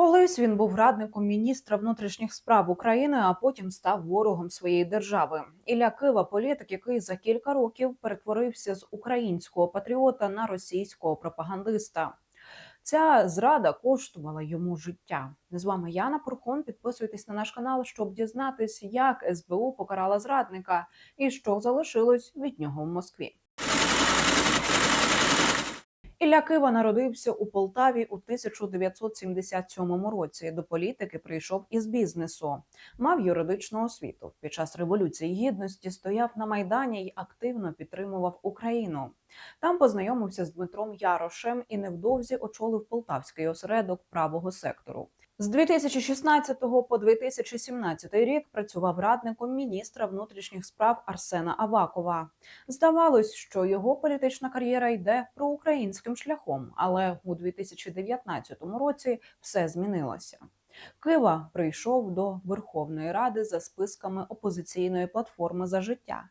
Колись він був радником міністра внутрішніх справ України, а потім став ворогом своєї держави. Ілля Кива політик, який за кілька років перетворився з українського патріота на російського пропагандиста. Ця зрада коштувала йому життя. З вами Яна Пурхон. Підписуйтесь на наш канал, щоб дізнатись, як СБУ покарала зрадника і що залишилось від нього в Москві. Ілля Кива народився у Полтаві у 1977 році. До політики прийшов із бізнесу, мав юридичну освіту. Під час революції гідності стояв на майдані й активно підтримував Україну. Там познайомився з Дмитром Ярошем і невдовзі очолив полтавський осередок правого сектору. З 2016 по 2017 рік працював радником міністра внутрішніх справ Арсена Авакова. Здавалось, що його політична кар'єра йде проукраїнським шляхом, але у 2019 році все змінилося. Кива прийшов до Верховної Ради за списками опозиційної платформи за життя,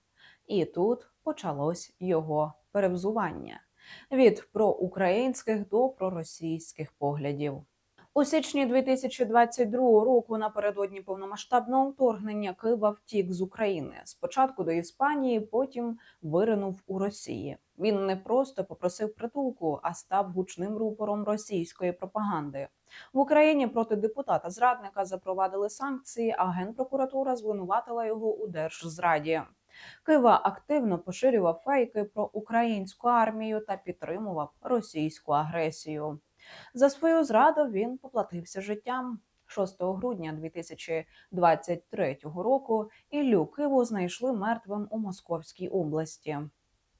і тут почалось його перевзування від проукраїнських до проросійських поглядів. У січні 2022 року, напередодні повномасштабного вторгнення, Кива втік з України. Спочатку до Іспанії, потім виринув у Росії. Він не просто попросив притулку, а став гучним рупором російської пропаганди. В Україні проти депутата зрадника запровадили санкції, а генпрокуратура звинуватила його у держзраді. Кива активно поширював фейки про українську армію та підтримував російську агресію. За свою зраду він поплатився життям. 6 грудня 2023 року Іллю Киву знайшли мертвим у Московській області.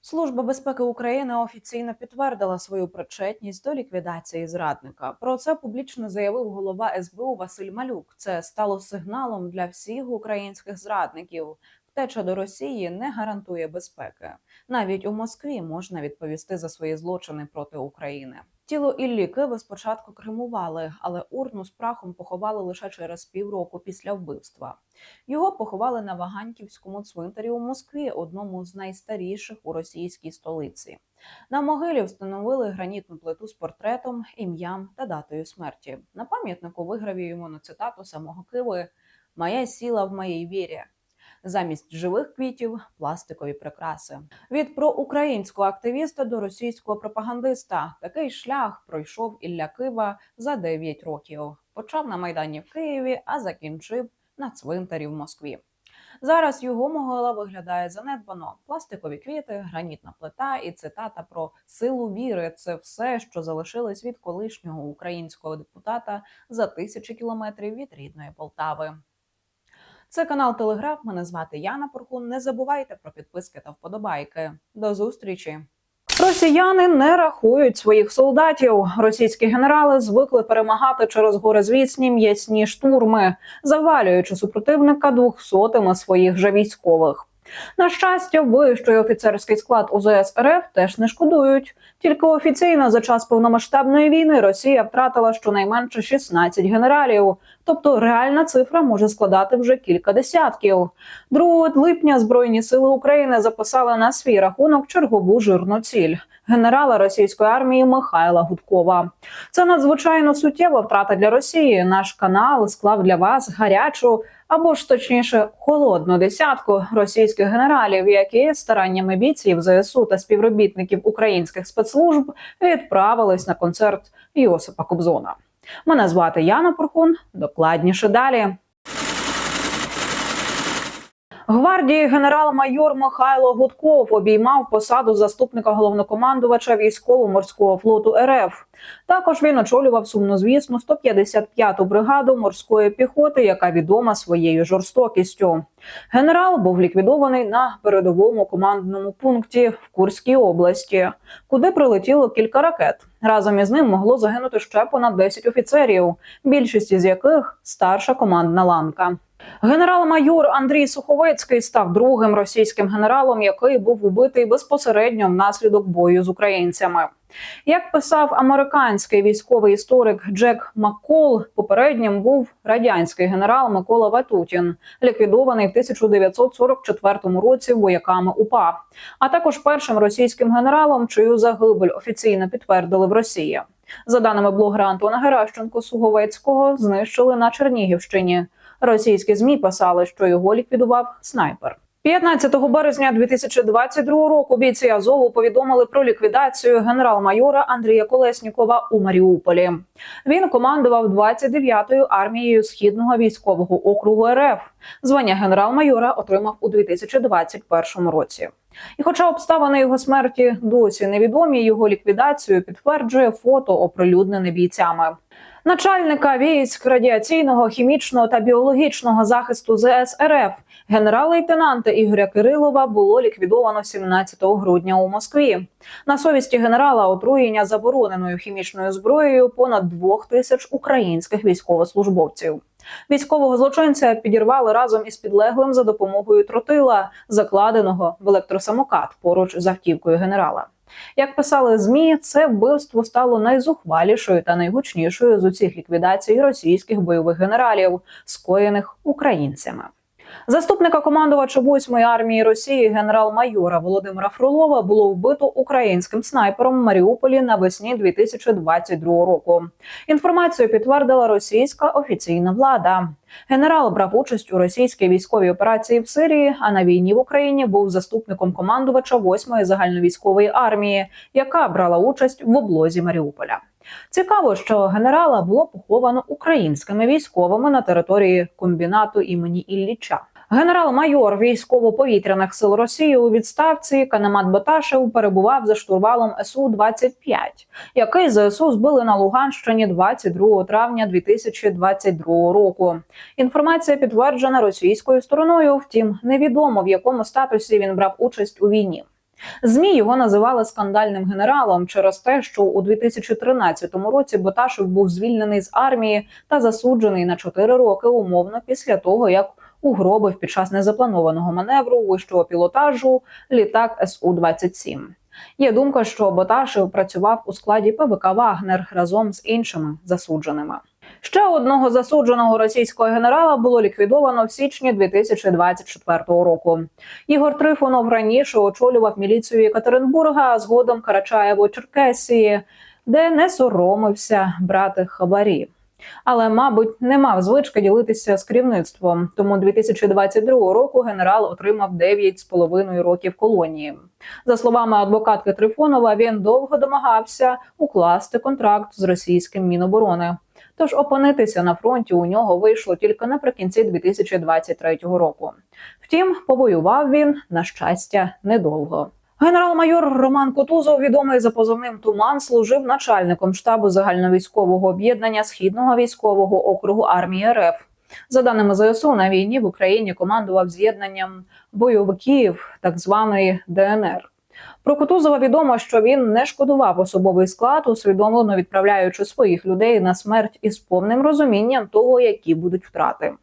Служба безпеки України офіційно підтвердила свою причетність до ліквідації зрадника. Про це публічно заявив голова СБУ Василь Малюк. Це стало сигналом для всіх українських зрадників. Втеча до Росії не гарантує безпеки. Навіть у Москві можна відповісти за свої злочини проти України. Тіло Іллі Киви спочатку кремували, але урну з прахом поховали лише через півроку після вбивства. Його поховали на Ваганьківському цвинтарі у Москві, одному з найстаріших у російській столиці. На могилі встановили гранітну плиту з портретом, ім'ям та датою смерті. На пам'ятнику вигравіюємо на цитату самого Киви Моя сіла в моїй вірі. Замість живих квітів пластикові прикраси. Від проукраїнського активіста до російського пропагандиста такий шлях пройшов Ілля Кива за 9 років. Почав на майдані в Києві, а закінчив на цвинтарі в Москві. Зараз його могила виглядає занедбано. Пластикові квіти, гранітна плита і цитата про силу віри це все, що залишилось від колишнього українського депутата за тисячі кілометрів від рідної Полтави. Це канал Телеграф. Мене звати Яна Порхун. Не забувайте про підписки та вподобайки. До зустрічі. Росіяни не рахують своїх солдатів. Російські генерали звикли перемагати через горизвісні м'ясні штурми, завалюючи супротивника двохсотими своїх же військових. На щастя, вищий офіцерський склад УЗС РФ теж не шкодують. Тільки офіційно за час повномасштабної війни Росія втратила щонайменше 16 генералів, тобто реальна цифра може складати вже кілька десятків. 2 липня Збройні сили України записали на свій рахунок чергову жирну ціль. Генерала російської армії Михайла Гудкова. Це надзвичайно суттєва втрата для Росії. Наш канал склав для вас гарячу або ж точніше холодну десятку російських генералів, які стараннями бійців ЗСУ та співробітників українських спецслужб відправились на концерт Йосипа Кобзона. Мене звати Яна Порхун. Докладніше далі. Гвардії генерал-майор Михайло Гудков обіймав посаду заступника головнокомандувача військово-морського флоту РФ. Також він очолював сумнозвісну 155-ту бригаду морської піхоти, яка відома своєю жорстокістю. Генерал був ліквідований на передовому командному пункті в Курській області, куди прилетіло кілька ракет. Разом із ним могло загинути ще понад 10 офіцерів, більшість із яких старша командна ланка. Генерал-майор Андрій Суховецький став другим російським генералом, який був убитий безпосередньо внаслідок бою з українцями. Як писав американський військовий історик Джек Маккол, попереднім був радянський генерал Микола Ватутін, ліквідований в 1944 році вояками УПА, а також першим російським генералом, чию загибель офіційно підтвердили в Росії. За даними блогера Антона Геращенко, Суговецького знищили на Чернігівщині. Російські змі писали, що його ліквідував снайпер. 15 березня 2022 року бійці Азову повідомили про ліквідацію генерал-майора Андрія Колеснікова у Маріуполі. Він командував 29-ю армією східного військового округу РФ. Звання генерал-майора отримав у 2021 році. І, хоча обставини його смерті досі невідомі, його ліквідацію підтверджує фото, оприлюднене бійцями. Начальника військ радіаційного, хімічного та біологічного захисту ЗС РФ генерал-лейтенанта Ігоря Кирилова було ліквідовано 17 грудня у Москві. На совісті генерала отруєння забороненою хімічною зброєю понад двох тисяч українських військовослужбовців. Військового злочинця підірвали разом із підлеглим за допомогою тротила, закладеного в електросамокат поруч з автівкою генерала. Як писали змі, це вбивство стало найзухвалішою та найгучнішою з усіх ліквідацій російських бойових генералів, скоєних українцями. Заступника командувача 8-ї армії Росії генерал-майора Володимира Фролова було вбито українським снайпером в Маріуполі навесні 2022 року. Інформацію підтвердила російська офіційна влада. Генерал брав участь у російській військовій операції в Сирії, а на війні в Україні був заступником командувача 8-ї загальновійськової армії, яка брала участь в облозі Маріуполя. Цікаво, що генерала було поховано українськими військовими на території комбінату імені Ілліча. Генерал-майор військово-повітряних сил Росії у відставці Канемат Боташев перебував за штурвалом су 25 який ЗСУ збили на Луганщині 22 травня 2022 року. Інформація підтверджена російською стороною. Втім, невідомо в якому статусі він брав участь у війні. Змі його називали скандальним генералом через те, що у 2013 році Боташев був звільнений з армії та засуджений на 4 роки умовно після того, як угробив під час незапланованого маневру вищого пілотажу літак су 27 Є думка, що Боташев працював у складі ПВК Вагнер разом з іншими засудженими. Ще одного засудженого російського генерала було ліквідовано в січні 2024 року. Ігор Трифонов раніше очолював міліцію Екатеринбурга, а згодом Карачаєво-Черкесії, де не соромився брати хабарі. Але, мабуть, не мав звички ділитися з керівництвом. Тому 2022 року генерал отримав 9,5 років колонії. За словами адвокатки Трифонова, він довго домагався укласти контракт з російським міноборони. Тож опинитися на фронті у нього вийшло тільки наприкінці 2023 року. Втім, повоював він на щастя недовго. Генерал-майор Роман Кутузов, відомий за позовним Туман, служив начальником штабу загальновійськового об'єднання Східного військового округу армії РФ. За даними ЗСУ, на війні в Україні командував з'єднанням бойовиків так званої ДНР. Про Кутузова відомо, що він не шкодував особовий склад, усвідомлено відправляючи своїх людей на смерть із повним розумінням того, які будуть втрати.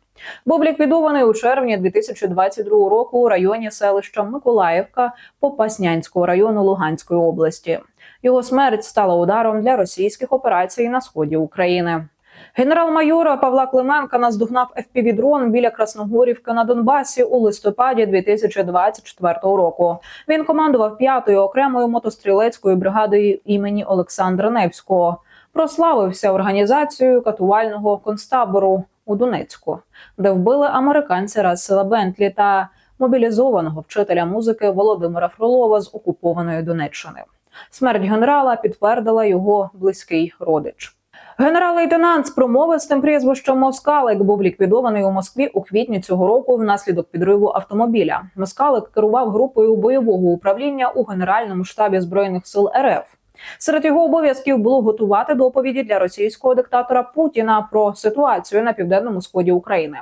Був ліквідований у червні 2022 року у районі селища Миколаївка Попаснянського району Луганської області. Його смерть стала ударом для російських операцій на сході України. Генерал-майора Павла Клименка наздогнав ФПВ-дрон біля Красногорівки на Донбасі у листопаді 2024 року. Він командував п'ятою окремою мотострілецькою бригадою імені Олександра Невського. Прославився організацією катувального концтабору у Донецьку, де вбили американця Рассела Бентлі та мобілізованого вчителя музики Володимира Фролова з окупованої Донеччини. Смерть генерала підтвердила його близький родич. Генерал-лейтенант з промовистим прізвищем Москалик був ліквідований у Москві у квітні цього року внаслідок підриву автомобіля. Москалик керував групою бойового управління у Генеральному штабі збройних сил РФ. Серед його обов'язків було готувати доповіді для російського диктатора Путіна про ситуацію на південному сході України.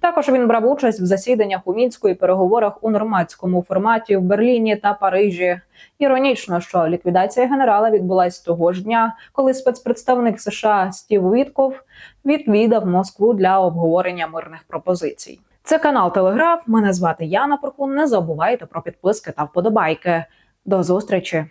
Також він брав участь в засіданнях у мінську і переговорах у нормандському форматі в Берліні та Парижі. Іронічно, що ліквідація генерала відбулась того ж дня, коли спецпредставник США Стів Вітков відвідав Москву для обговорення мирних пропозицій. Це канал Телеграф. Мене звати Яна Порхун. Не забувайте про підписки та вподобайки. До зустрічі.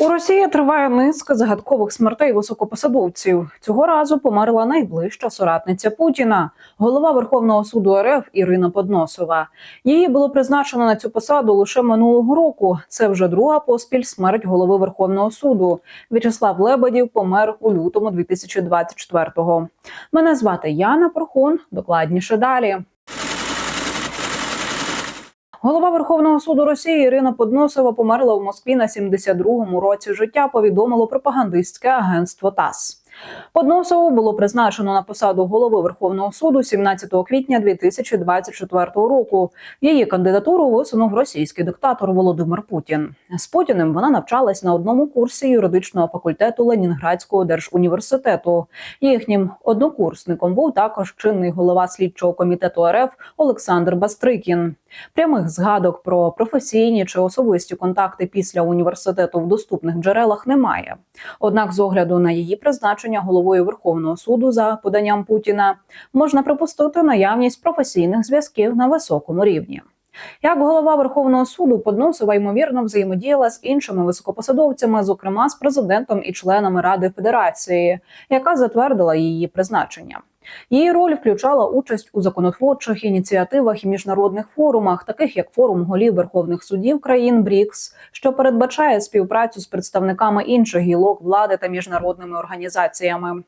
У Росії триває низка загадкових смертей високопосадовців. Цього разу померла найближча соратниця Путіна, голова Верховного суду РФ Ірина Подносова. Її було призначено на цю посаду лише минулого року. Це вже друга поспіль смерть голови Верховного суду. В'ячеслав Лебедів помер у лютому 2024-го. Мене звати Яна Порхун. Докладніше далі. Голова Верховного суду Росії Ірина Подносова померла в Москві на 72-му році життя. Повідомило пропагандистське агентство ТАСС. Подносову було призначено на посаду голови Верховного суду 17 квітня 2024 року. Її кандидатуру висунув російський диктатор Володимир Путін. З Путіним вона навчалась на одному курсі юридичного факультету Ленінградського держуніверситету. Їхнім однокурсником був також чинний голова слідчого комітету РФ Олександр Бастрикін. Прямих згадок про професійні чи особисті контакти після університету в доступних джерелах немає. Однак, з огляду на її призначення головою Верховного суду за поданням Путіна можна припустити наявність професійних зв'язків на високому рівні. Як голова Верховного суду Подносова ймовірно взаємодіяла з іншими високопосадовцями, зокрема з президентом і членами Ради Федерації, яка затвердила її призначення. Її роль включала участь у законотворчих ініціативах і міжнародних форумах, таких як форум голів верховних судів країн БРІКС, що передбачає співпрацю з представниками інших гілок влади та міжнародними організаціями.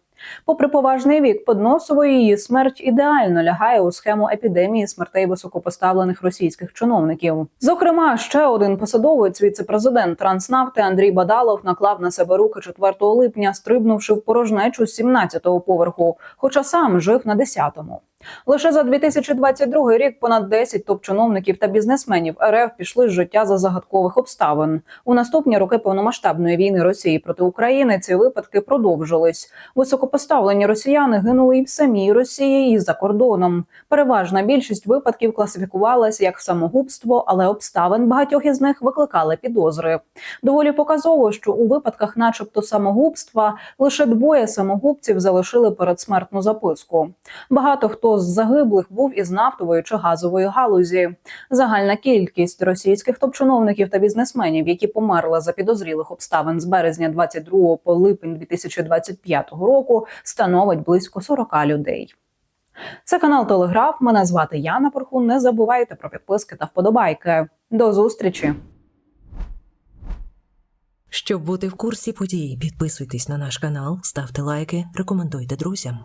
Попри поважний вік Подносової, її смерть ідеально лягає у схему епідемії смертей високопоставлених російських чиновників. Зокрема, ще один посадовець, віце-президент Транснафти Андрій Бадалов наклав на себе руки 4 липня, стрибнувши в порожнечу з 17-го поверху, хоча сам жив на 10-му. Лише за 2022 рік понад 10 топ-чиновників та бізнесменів РФ пішли з життя за загадкових обставин. У наступні роки повномасштабної війни Росії проти України ці випадки продовжились. Високопоставлені росіяни гинули і в самій Росії, і за кордоном. Переважна більшість випадків класифікувалася як самогубство, але обставин багатьох із них викликали підозри. Доволі показово, що у випадках, начебто, самогубства, лише двоє самогубців залишили передсмертну записку. Багато хто з загиблих був із нафтової чи газової галузі. Загальна кількість російських топ-чиновників та бізнесменів, які померли за підозрілих обставин з березня 22 по липень 2025 року, становить близько 40 людей. Це канал Телеграф. Мене звати Яна Порхун. Не забувайте про підписки та вподобайки. До зустрічі! Щоб бути в курсі подій, підписуйтесь на наш канал, ставте лайки, рекомендуйте друзям.